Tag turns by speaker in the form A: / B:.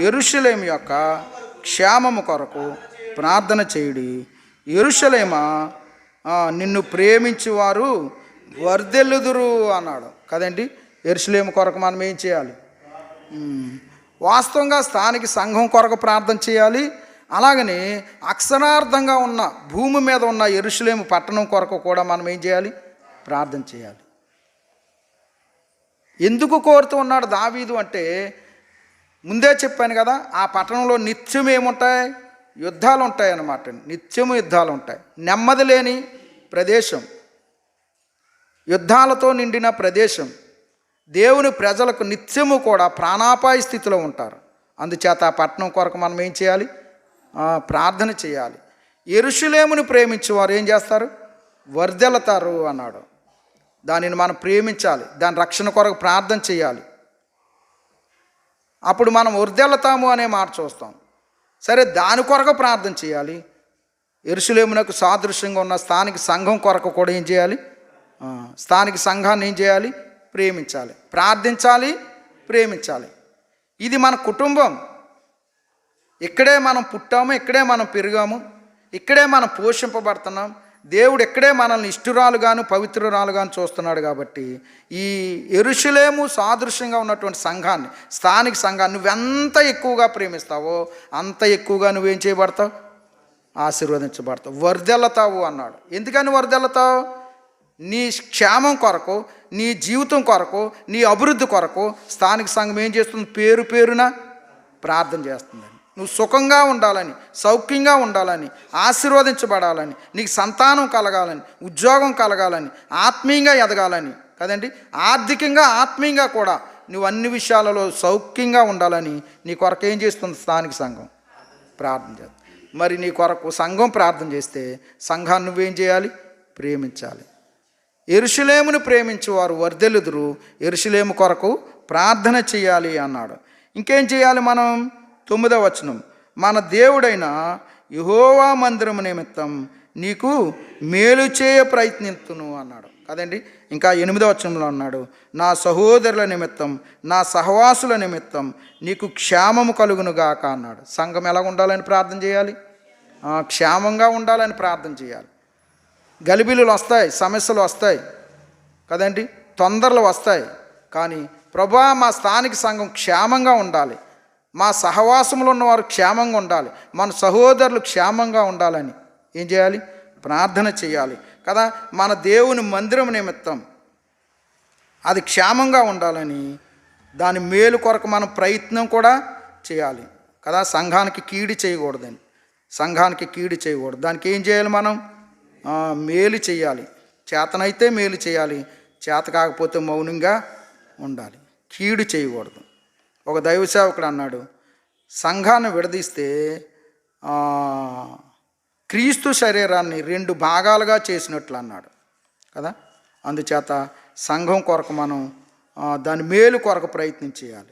A: ఎరుషలేం యొక్క క్షేమము కొరకు ప్రార్థన చేయుడి. ఎరుషలేమా? నిన్ను ప్రేమించేవారు వర్దెల్లుదురు అన్నాడు. కదండి? ఎరుషలేము కొరకు మనం ఏం చేయాలి? వాస్తవంగా స్థానిక సంఘం కొరకు ప్రార్థన చేయాలి. అలాగని అక్షరార్థంగా ఉన్న భూమి మీద ఉన్న ఎరుషలేము పట్టణం కొరకు కూడా మనం ఏం చేయాలి? ప్రార్థన చేయాలి. ఎందుకు కోరుతూ ఉన్నాడు దావీదు అంటే ముందే చెప్పాను కదా ఆ పట్టణంలో నిత్యం ఏముంటాయి? యుద్ధాలు ఉంటాయి అన్నమాట. నిత్యము యుద్ధాలు ఉంటాయి నెమ్మది లేని ప్రదేశం. యుద్ధాలతో నిండిన ప్రదేశం. దేవుని ప్రజలకు నిత్యము కూడా ప్రాణాపాయ స్థితిలో ఉంటారు. అందుచేత ఆ పట్టణం కొరకు మనం ఏం చేయాలి? ప్రార్థన చేయాలి. ఎరుషులేముని ప్రేమించి వారు ఏం చేస్తారు? వర్దెలతారు అన్నాడు. దానిని మనం ప్రేమించాలి. దాని రక్షణ కొరకు ప్రార్థన చేయాలి. అప్పుడు మనం వర్దెలతాము అనే మాట చూస్తాం. సరే దాని కొరకు ప్రార్థన చేయాలి. ఎరుసలేమునకు సాదృశ్యంగా ఉన్న స్థానిక సంఘం కొరకు కూడా ఏం చేయాలి? స్థానిక సంఘాన్ని ఏం చేయాలి? ప్రేమించాలి. ప్రార్థించాలి ప్రేమించాలి. ఇది మన కుటుంబం. ఇక్కడే మనం పుట్టాము ఇక్కడే మనం పెరిగాము ఇక్కడే మనం పోషింపబడుతున్నాం. దేవుడు ఇక్కడే మనల్ని ఇష్టురాలుగాను పవిత్రురాలుగాను చూస్తున్నాడు కాబట్టి ఈ ఎరుషులేము సాదృశ్యంగా ఉన్నటువంటి సంఘాన్ని స్థానిక సంఘాన్ని నువ్వెంత ఎక్కువగా ప్రేమిస్తావో అంత ఎక్కువగా నువ్వేం చేయబడతావు? ఆశీర్వదించబడతావు. వరదెల్లతావు అన్నాడు. ఎందుకని వరదెల్లతావు? నీ క్షేమం కొరకు నీ జీవితం కొరకు నీ అభివృద్ధి కొరకు స్థానిక సంఘం ఏం చేస్తుంది? పేరు పేరున ప్రార్థన చేస్తుంది. నువ్వు సుఖంగా ఉండాలని సౌఖ్యంగా ఉండాలని ఆశీర్వదించబడాలని నీకు సంతానం కలగాలని ఉద్యోగం కలగాలని ఆత్మీయంగా ఎదగాలని కదండి? ఆర్థికంగా ఆత్మీయంగా కూడా నువ్వు అన్ని విషయాలలో సౌఖ్యంగా ఉండాలని నీ కొరకు ఏం చేస్తుంది స్థానిక సంఘం? ప్రార్థన చేస్తుంది. మరి నీ కొరకు సంఘం ప్రార్థన చేస్తే సంఘాన్ని నువ్వేం చేయాలి? ప్రేమించాలి. ఎరుషులేమును ప్రేమించేవారు వర్ధెలుదురు ఎరుషులేము కొరకు ప్రార్థన చేయాలి అన్నాడు. ఇంకేం చేయాలి మనం? తొమ్మిదవ వచనం. మన దేవుడైన యహోవా మందిరము నిమిత్తం నీకు మేలు చేయ ప్రయత్నిస్తును అన్నాడు. కదండి? ఇంకా ఎనిమిదవ వచనంలో అన్నాడు. నా సహోదరుల నిమిత్తం నా సహవాసుల నిమిత్తం నీకు క్షేమము కలుగునుగాక అన్నాడు. సంఘం ఎలా ఉండాలని ప్రార్థన చేయాలి? క్షేమంగా ఉండాలని ప్రార్థన చేయాలి. గలిబిలులు వస్తాయి సమస్యలు వస్తాయి. కదండి? తొందరలు వస్తాయి. కానీ ప్రభా మా స్థానిక సంఘం క్షేమంగా ఉండాలి. మా సహవాసంలో ఉన్నవారు క్షేమంగా ఉండాలి. మన సహోదరులు క్షేమంగా ఉండాలని ఏం చేయాలి? ప్రార్థన చేయాలి. కదా మన దేవుని మందిరం నిమిత్తం అది క్షేమంగా ఉండాలని దాని మేలు కొరకు మనం ప్రయత్నం కూడా చేయాలి. కదా సంఘానికి కీడి చేయకూడదని. సంఘానికి కీడి చేయకూడదు. దానికి ఏం చేయాలి మనం? మేలు చేయాలి. చేతనైతే మేలు చేయాలి. చేత కాకపోతే మౌనంగా ఉండాలి. కీడు చేయకూడదు. ఒక దైవ సేవకుడు అన్నాడు సంఘాన్ని విడదీస్తే క్రీస్తు శరీరాన్ని రెండు భాగాలుగా చేసినట్లు అన్నాడు కదా? అందుచేత సంఘం కొరకు మనం దాని మేలు కొరకు ప్రయత్నం చేయాలి.